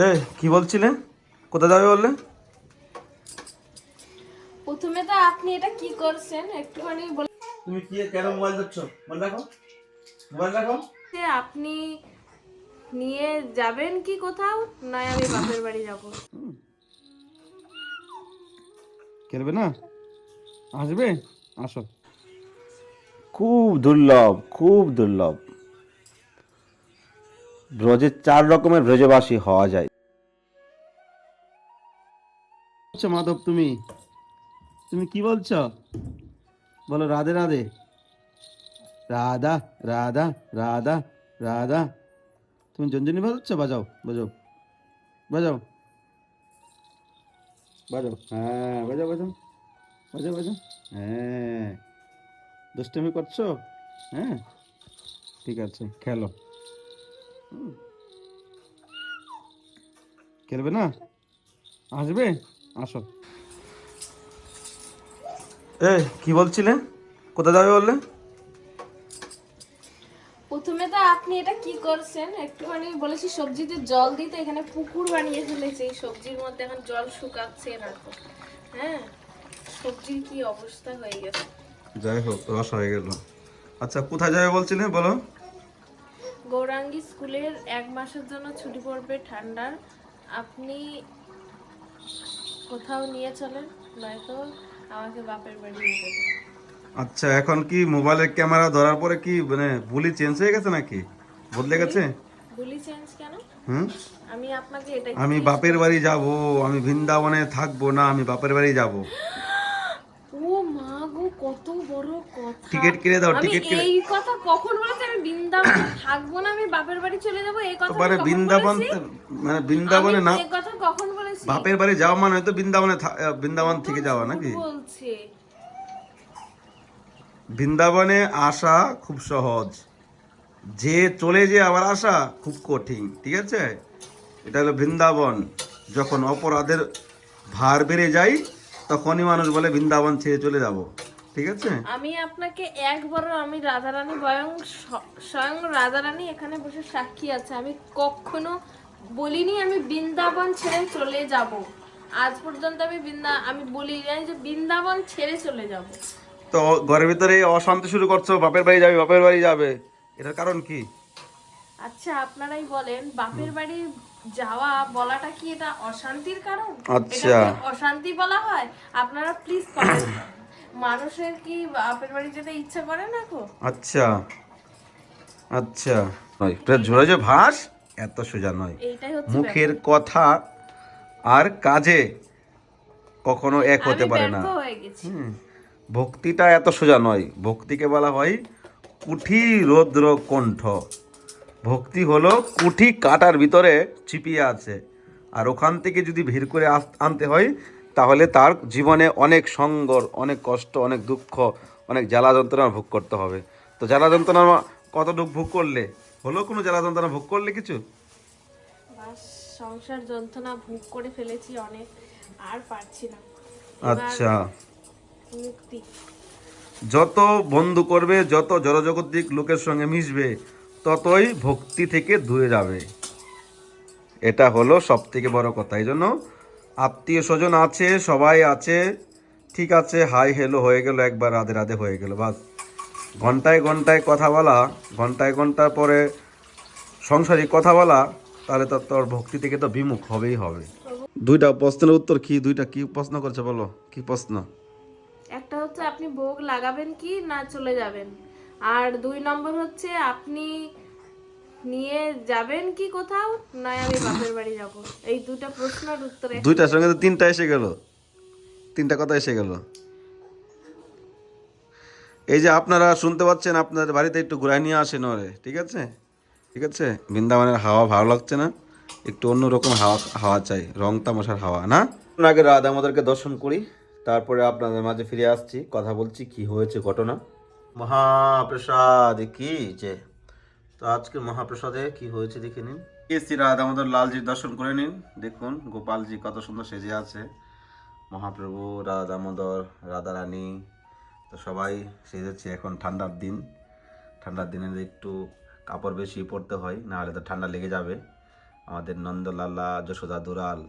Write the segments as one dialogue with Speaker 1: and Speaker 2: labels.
Speaker 1: এ কি বলছিলে? কোথায় যাবে বললে?
Speaker 2: প্রথমে তো আপনি এটা কি করছেন? একটুখানি বলে
Speaker 1: তুমি কি কেন মোবাইল দেখছ মোবাইল রাখো মোবাইল রাখো
Speaker 2: যে আপনি নিয়ে যাবেন কি কোথাও নয় আমি বাপের বাড়ি যাব।
Speaker 1: খেলবে না? আসবে? আসো। খুব দুর্লভ খুব দুর্লভ। ব্রজের চার রকমের ব্রজবাসী হওয়া যায়। মাধব তুমি? তুমি কি বলছো? বলো রাধে রাধে। রাধা রাধা রাধা রাধা। তুমি জঞ্জনি বাজাচ্ছ? বাজাও বাজাও বাজাও। বাজাও হ্যাঁ বাজাও বাজাও বাজাও বাজাও হ্যাঁ। দুষ্টমি করছ? হ্যাঁ ঠিক আছে, খেলো। খেলবে না? আসবে? আসো। এ কি বলছিলে? কোথায় যাবে বললে?
Speaker 2: প্রথমে তো আপনি এটা কি করছেন? একটুখানি বলেছি সবজিতে জল দিতে এখানে পুকুর বানিয়ে ফেলেছে। এই সবজির মধ্যে এখন জল শুকাচ্ছে না তো হ্যাঁ? সবজির কি অবস্থা হয়ে গেছে।
Speaker 1: যাই হোক রস হয়ে গেল। আচ্ছা কোথায় যাবে বলছিলে? বলো।
Speaker 2: গৌরাঙ্গী স্কুলের এক মাসের জন্য ছুটি পড়বে ঠান্ডার আপনি কোথাও নিয়ে চলেন নয়তো আমাকে বাপের বাড়ি নিয়ে যাবেন
Speaker 1: আচ্ছা এখন কি মোবাইলের ক্যামেরা ধরার পরে কি মানে বুলি চেঞ্জ হয়ে গেছে নাকি? বদলে গেছে?
Speaker 2: গুলি চেঞ্জ কেন?
Speaker 1: হুম?
Speaker 2: আমি আপনাকে এটাই
Speaker 1: আমি বাপের বাড়ি যাব আমি বৃন্দাবনে থাকব না আমি বাপের বাড়ি যাব।
Speaker 2: কত বড় কথা।
Speaker 1: টিকিট কিনে দাও টিকিট কিনে
Speaker 2: এই কথা কখন বলেছি? আমি বৃন্দাবনে থাকব না আমি বাপের বাড়ি চলে যাব এই কথা
Speaker 1: মানে বৃন্দাবন মানে বৃন্দাবনে না
Speaker 2: এই কথা কখন বলেছি?
Speaker 1: বাপের বাড়ি যাওয়া মানে হয়তো বৃন্দাবনে বৃন্দাবন থেকে যাওয়া নাকি?
Speaker 2: বলছে।
Speaker 1: বৃন্দাবনে আসা খুব সহজ। যে চলে যে আবার আসা খুব কঠিন ঠিক আছে? এটা হলো বৃন্দাবন। যখন অপরাধের ভার বেড়ে যায় তখনই মানুষ বলে বৃন্দাবন ছেড়ে চলে যাব। ঠিক আছে?
Speaker 2: আমি আপনাকে একবারও আমি রাধারানী বয়ং স্বয়ং রাধারানী এখানে বসে সাক্ষী আছে। আমি কখনো বলিনি আমি বৃন্দাবন ছেড়ে চলে যাব। আজ পর্যন্ত আমি বৃন্দা আমি বলি নাই যে বৃন্দাবন ছেড়ে চলে যাব।
Speaker 1: তো ঘরের ভিতরে অশান্তি শুরু করছ বাপের বাড়ি যাবে বাপের বাড়ি যাবে। এটার কারণ কি?
Speaker 2: আচ্ছা আপনারাই বলেন বাপের বাড়ি যাওয়া বলাটা কি এটা অশান্তির কারণ?
Speaker 1: আচ্ছা।
Speaker 2: অশান্তি বলা হয়? আপনারা প্লিজ কমেন্ট মানুষের কি বাপের বাড়ি যেতে ইচ্ছা করে না গো?
Speaker 1: আচ্ছা আচ্ছা। নয় এটা ঝরে যে ভাস এত সোজা নয়। মুখের কথা আর কাজে কখনো এক হতে পারে না। ভক্তিটা এত সোজা নয়। ভক্তিকে বলা হয় কুঠি রৌদ্র কণ্ঠ ভক্তি হলো কুঠি কাটার ভিতরে চিপিয়ে আছে। আর ওখান থেকে যদি ভিড় করে আনতে হয় তাহলে তার জীবনে অনেক সংগর অনেক কষ্ট অনেক দুঃখ অনেক জ্বালা যন্ত্রণা ভোগ করতে হবে। তো জ্বালা যন্ত্রণা কতটুকু ভোগ করলে? হলো কোনো জ্বালা যন্ত্রণা ভোগ করলে কিছু?
Speaker 2: সংসার যন্ত্রণা ভোগ করে ফেলেছি অনেক আর পারছি না।
Speaker 1: আচ্ছা।
Speaker 2: মুক্তি।
Speaker 1: যত বন্ধু করবে যত জড়জগতিক লোকের সঙ্গে মিশবে ততই ভক্তি থেকে দূরে যাবে। এটা হলো সব থেকে বড় কথা। এই জন্য আত্মীয় স্বজন আছে, সবাই আছে। ঠিক আছে, হাই হেলো হয়ে গেল, একবার রাধে রাধে হয়ে গেল, বাস। ঘন্টায় ঘন্টায় কথা বলা, ঘন্টায় ঘণ্টার পরে সংসারিক কথা বলা, তাহলে তো তোর ভক্তি থেকে তো বিমুখ হবেই হবে। দুইটা প্রশ্নের উত্তর কি, দুইটা কি প্রশ্ন করছে বলো, কি প্রশ্ন?
Speaker 2: একটা হচ্ছে আপনি ভোগ লাগাবেন কি, না চলে যাবেন? আর দুই নম্বর হচ্ছে আপনি নিয়ে যাবেন কি কোথাও? নয় আমি বাপের বাড়ি যাব। এই দুটো প্রশ্নের উত্তরে
Speaker 1: দুইটার সঙ্গে তো তিনটা এসে গেল। তিনটা কথা এসে গেল। এই যে আপনারা শুনতে পাচ্ছেন, আপনাদের বাড়িতে একটু ঘুরাই নিয়ে আসেন ওরে, ঠিক আছে? ঠিক আছে? বৃন্দাবনের হাওয়া ভালো লাগছে না? একটু অন্যরকম হাওয়া হাওয়া চাই, রং তামশার হাওয়া, না? আগে রাত আমাদেরকে দর্শন করি, তারপরে আপনাদের মাঝে ফিরে আসছি, কথা বলছি কি হয়েছে, ঘটনা। মহাপ্রসাদ, কি যে তো আজকে মহাপ্রসাদে কি হয়েছে দেখে নিন। এসি আমাদের লালজির দর্শন করে নিন, দেখুন গোপালজি কত সুন্দর সেজে আছে। মহাপ্রভু, রাধা দামোদর রাধারানী তো সবাই সেজেছে এখন ঠান্ডার দিন। ঠান্ডার দিনে একটু কাপড় বেশি পরতে হয় না হলে তো ঠান্ডা লেগে যাবে। আমাদের নন্দলালা, যশোদা দুলাল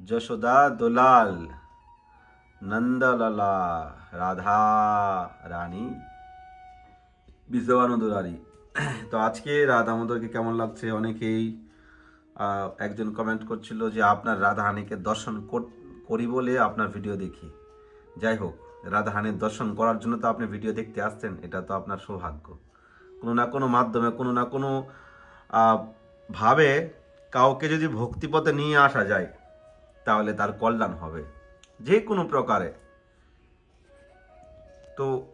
Speaker 1: যশোদা দুলাল, নন্দলালা, রাধা রানী বিশ্ববানু দুলারি তো আজকে রাধা আমাদেরকে কেমন লাগছে? অনেকেই একজন কমেন্ট করছিল যে, আপনার রাধাহানিকে দর্শন কর- করি বলে আপনার ভিডিও দেখি। যাই হোক, রাধা হানির দর্শন করার জন্য তো আপনি ভিডিও দেখতে আসছেন, এটা তো আপনার সৌভাগ্য। কোনো না কোনো মাধ্যমে, কোনো না কোনো ভাবে কাউকে যদি ভক্তিপথে নিয়ে আসা যায়, তাহলে তার কল্যাণ হবে, যে কোনো প্রকারে। তো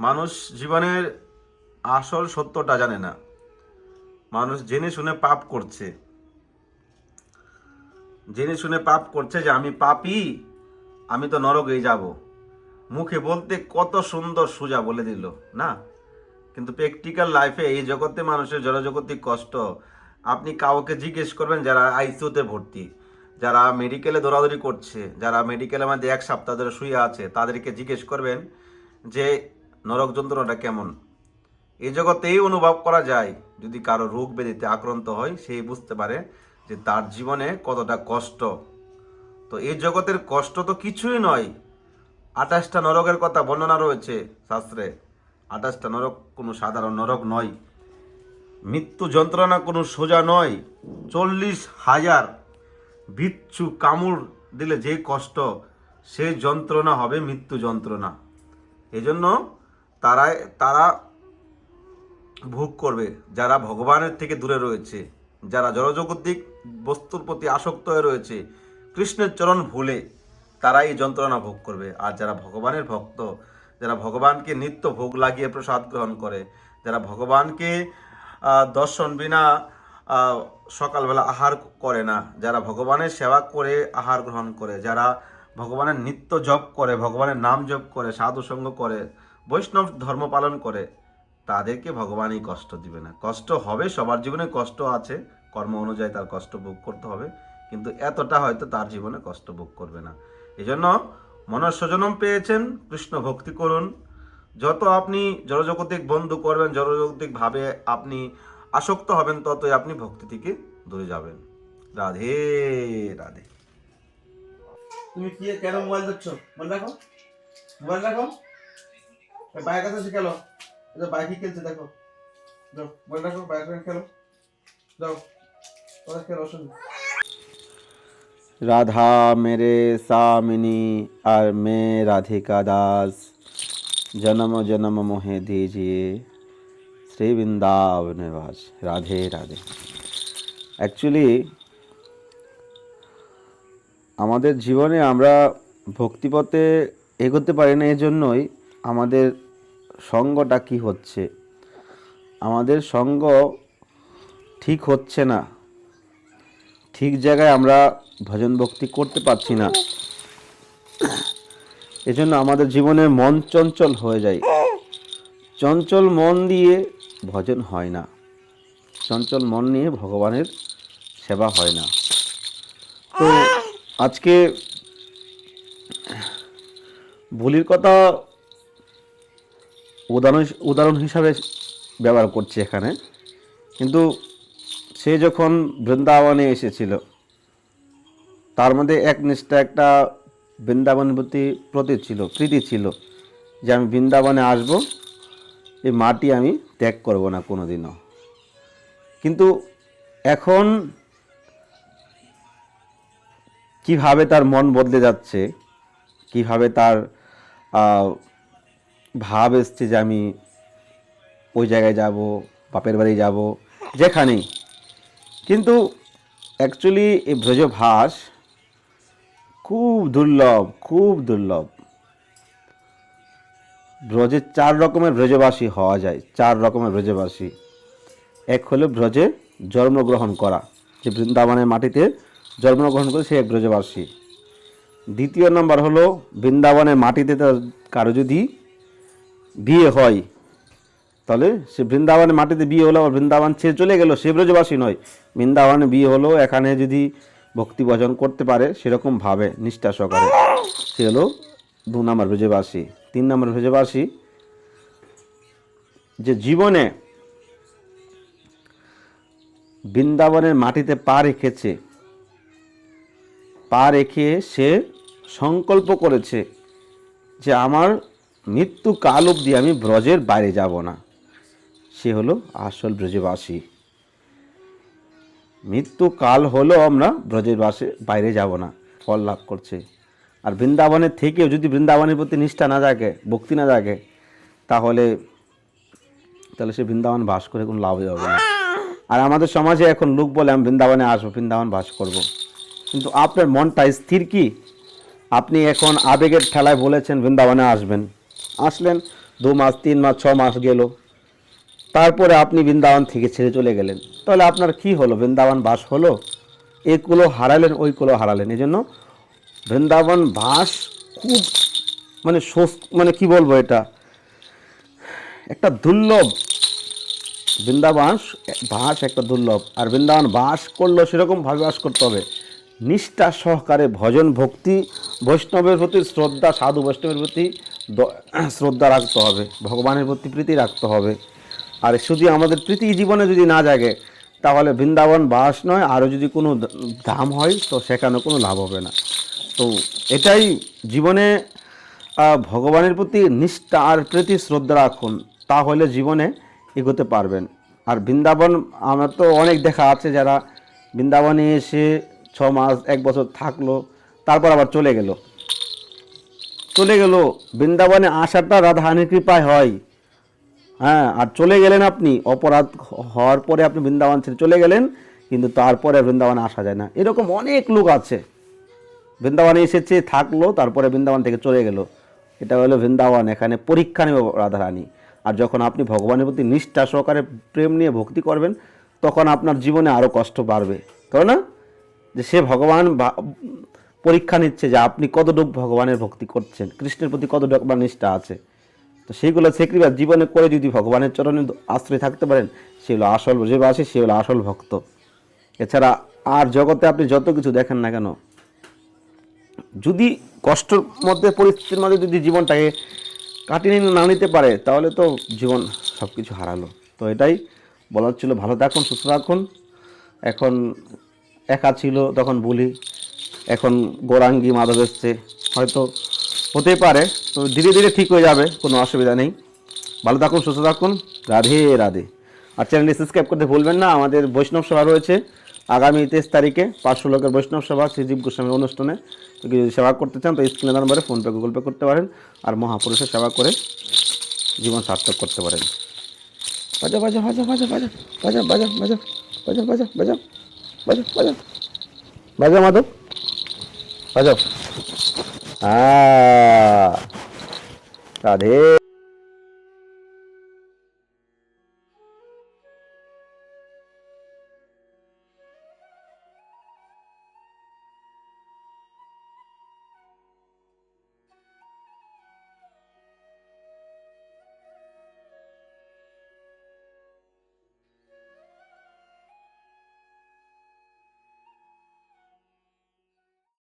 Speaker 1: মানুষ জীবনের আসল সত্যটা জানে না। মানুষ জেনে শুনে পাপ করছে। জেনে শুনে পাপ করছে যে আমি পাপি, আমি তো নরকেই যাব। মুখে বলতে কত সুন্দর সোজা বলে দিল, না? কিন্তু প্র্যাকটিক্যাল লাইফে এই জগতে মানুষের জড়জগতিক কষ্ট, আপনি কাউকে জিজ্ঞেস করবেন যারা আইসিউতে ভর্তি, যারা মেডিকেলে দৌড়াদৌড়ি করছে, যারা মেডিকেলের মধ্যে এক সপ্তাহ ধরে শুয়ে আছে, তাদেরকে জিজ্ঞেস করবেন যে নরক যন্ত্রণাটা কেমন? এই জগতেই অনুভব করা যায়। যদি কারও রোগ ব্যাধিতে আক্রান্ত হয় সেই বুঝতে পারে যে তার জীবনে কতটা কষ্ট। তো এই জগতের কষ্ট তো কিছুই নয়। আঠাশটা নরকের কথা বর্ণনা রয়েছে শাস্ত্রে। আঠাশটা নরক কোনো সাধারণ নরক নয়। মৃত্যু যন্ত্রণা কোনো সোজা নয়। চল্লিশ হাজার বিচ্ছু কামড় দিলে যে কষ্ট সেই যন্ত্রণা হবে মৃত্যু যন্ত্রণা। এজন্য তারাই তারা ভোগ করবে, যারা ভগবানের থেকে দূরে রয়েছে, যারা জড়জগতিক বস্তুর প্রতি আসক্ত হয়ে রয়েছে, কৃষ্ণের চরণ ভুলে তারা এই যন্ত্রণা ভোগ করবে। আর যারা ভগবানের ভক্ত, যারা ভগবানকে নিত্য ভোগ লাগিয়ে প্রসাদ গ্রহণ করে, যারা ভগবানকে দর্শন বিনা সকালবেলা আহার করে না, যারা ভগবানের সেবা করে আহার গ্রহণ করে, যারা ভগবানের নিত্য জপ করে, ভগবানের নাম জপ করে সাধু সঙ্গ করে, বৈষ্ণব ধর্ম পালন করে তাদেরকে ভগবানই কষ্ট দিবে না। কষ্ট হবে, সবার জীবনে কষ্ট আছে, কর্ম অনুযায়ী তার কষ্ট ভোগ করতে হবে, কিন্তু এতটা হয়তো তার জীবনে কষ্ট ভোগ করবে না। এই জন্য মনস্বজনম পেয়েছেন, কৃষ্ণ ভক্তি করুন। যত আপনি জড়জগতিক বন্ধু করবেন, জড়জগতিক ভাবে আপনি আসক্ত হবেন, ততই আপনি ভক্তি থেকে দূরে যাবেন। রাধে রাধে।
Speaker 3: তুমি কি কেন মোবাইল দেখছ মোবাইল রাখো মোবাইল রাখো বাইক কাছে শিখালো বাইকই খেলছে, দেখো। যাও মোবাইল রাখো বাইক রেখে খেলো। যাও ওরা খেলো অসুবিধা
Speaker 1: রাধা মেরে সামিনী আর মে রাধিকা দাস। জন্ম জন্ম মোহে দিজিয়ে শ্রী বৃন্দাবন বাস রাধে রাধে। অ্যাকচুয়ালি আমাদের জীবনে আমরা ভক্তিপথে এগোতে পারি না, এজন্যই আমাদের সঙ্গটা কি হচ্ছে? আমাদের সঙ্গ ঠিক হচ্ছে না। ঠিক জায়গায় আমরা ভজন ভক্তি করতে পারছি না। এজন্য আমাদের জীবনে মন চঞ্চল হয়ে যায়। চঞ্চল মন দিয়ে ভজন হয় না। চঞ্চল মন নিয়ে ভগবানের সেবা হয় না। তো আজকে বলির কথা উদাহরণ উদাহরণ হিসাবে ব্যবহার করছি এখানে। কিন্তু সে যখন বৃন্দাবনে এসেছিল, তার মধ্যে এক নিষ্ঠা একটা বৃন্দাবনের প্রতি প্রতি ছিল, প্রীতি ছিল যে আমি বৃন্দাবনে আসব, এই মাটি আমি ত্যাগ করব না কোনো দিনও কিন্তু এখন কীভাবে তার মন বদলে যাচ্ছে, কীভাবে তার ভাব এসছে যে আমি ওই জায়গায় যাব, বাপের বাড়ি যাব, যেখানেই। কিন্তু অ্যাকচুয়ালি এই ব্রজভাস খুব দুর্লভ খুব দুর্লভ। ব্রজে চার রকমের ব্রজবাসী হওয়া যায়, চার রকমের ব্রজবাসী। এক হলো ব্রজে জন্মগ্রহণ করা, যে বৃন্দাবনের মাটিতে জন্মগ্রহণ করে সে এক ব্রজবাসী। দ্বিতীয় নম্বর হলো বৃন্দাবনের মাটিতে তার কারও যদি বিয়ে হয়। তাহলে সে বৃন্দাবনের মাটিতে বিয়ে হলো, আবার বৃন্দাবন ছেড়ে চলে গেল, সে ব্রজবাসী নয়। বৃন্দাবনে বিয়ে হলো, এখানে যদি ভক্তি ভজন করতে পারে, সেরকম ভাবে, নিষ্ঠা সহকারে। সে হলো দু নম্বর ব্রজবাসী। তিন নম্বর ব্রজবাসী, যে জীবনে বৃন্দাবনের মাটিতে পা রেখেছে, পা রেখে সে সংকল্প করেছে যে আমার মৃত্যু কাল অবধি আমি ব্রজের বাইরে যাব না। সে হলো আসল ব্রজবাসী। মৃত্যু কাল হলো আমরা ব্রজের বাসে বাইরে যাব না। ফল লাভ করছে। আর বৃন্দাবনের থেকেও যদি বৃন্দাবনের প্রতি নিষ্ঠা না জাগে, ভক্তি না জাগে, তাহলে তাহলে সে বৃন্দাবন বাস করে কোনো লাভই হবে না। আর আমাদের সমাজে এখন লোক বলে, আমি বৃন্দাবনে আসব, বৃন্দাবন বাস করব। কিন্তু আপনার মনটা স্থির কি? আপনি এখন আবেগের ঠেলায় বলেছেন, বৃন্দাবনে আসবেন। আসলেন, দু মাস, তিন মাস, ছ মাস গেল। তারপরে আপনি বৃন্দাবন থেকে ছেড়ে চলে গেলেন। তাহলে আপনার কি হলো? বৃন্দাবন বাস হলো? কুলো হারালেন, ওই কুলো হারালেন। এই জন্য বৃন্দাবন বাস খুব মানে সোস- মানে কি বলব এটা? একটা দুর্লভ। বৃন্দাবন বাস একটা দুর্লভ। আর বৃন্দাবন বাস করলেও সেরকমভাবে বাস করতে হবে। নিষ্ঠা সহকারে ভজন ভক্তি, বৈষ্ণবের প্রতি শ্রদ্ধা, সাধু বৈষ্ণবের প্রতি শ্রদ্ধা রাখতে হবে, ভগবানের প্রতি প্রীতি রাখতে হবে। আর শুধু আমাদের প্রীতি জীবনে যদি না জাগে, তাহলে বৃন্দাবন বাস নয়, আরও যদি কোনো ধাম হয়, তো সেখানে কোনো লাভ হবে না। তো এটাই জীবনে ভগবানের প্রতি নিষ্ঠা আর প্রীতি শ্রদ্ধা রাখুন, তাহলে জীবনে এগোতে পারবেন। আর বৃন্দাবন, আমার তো অনেক দেখা আছে যারা বৃন্দাবনে এসে ছ মাস, এক বছর থাকল, তারপর আবার চলে গেল। চলে গেল। বৃন্দাবনে আসাটা রাধাহানির কৃপায় হয়। হ্যাঁ আর চলে গেলেন আপনি। অপরাধ হওয়ার পরে আপনি বৃন্দাবন ছেড়ে চলে গেলেন, কিন্তু তারপরে বৃন্দাবনে আসা যায় না। এরকম অনেক লোক আছে। বৃন্দাবনে এসেছে, থাকল, তারপরে বৃন্দাবন থেকে চলে গেল। এটা হলো বৃন্দাবন, এখানে পরীক্ষা নেবে রাধারানী। আর যখন আপনি ভগবানের প্রতি নিষ্ঠা সহকারে প্রেম নিয়ে ভক্তি করবেন, তখন আপনার জীবনে আরও কষ্ট বাড়বে। তাই না যে সে ভগবান পরীক্ষা নিচ্ছে যে আপনি কতটুকু ভগবানের ভক্তি করছেন, কৃষ্ণের প্রতি কতটুকু আপনার নিষ্ঠা আছে। তো সেইগুলো সেক্রিফাইস জীবনে করে যদি ভগবানের চরণে আশ্রয় থাকতে পারেন সেগুলো আসল ব্রজবাসী সে হলো আসল ভক্ত। এছাড়া আর জগতে আপনি যত কিছু দেখেন না কেন, যদি কষ্টের মধ্যে, পরিস্থিতির মধ্যে যদি জীবনটাকে কাটিয়ে নিয়ে না নিতে পারে, তাহলে তো জীবন সব কিছু হারালো। তো এটাই বলার ছিল। ভালো থাকুন, সুস্থ থাকুন। এখন একা ছিল, তখন বলি এখন গোরাঙ্গি মাধব এসছে হয়তো হতে পারে তো ধীরে ধীরে ঠিক হয়ে যাবে কোনো অসুবিধা নেই ভালো থাকুন সুস্থ থাকুন রাধে রাধে আর চ্যানেলটি সাবস্ক্রাইব করতে ভুলবেন না আমাদের বৈষ্ণব সভা রয়েছে আগামী তেইশ তারিখে পাঁচশো লোকের বৈষ্ণব সভা শ্রীজীব গোস্বামীর অনুষ্ঠানে যদি সেবা করতে চান তো স্ক্রিনে নাম্বারে ফোনপে গুগল পে করতে পারেন আর মহাপুরুষের সেবা করে জীবন সার্থক করতে পারেন বাজা বাজা বাজা বাজা বাজা বাজা বাজা বাজা বাজা বাজা বাজা বাজা বাজা বাজা মাধব 맞아. 아. 자, 네.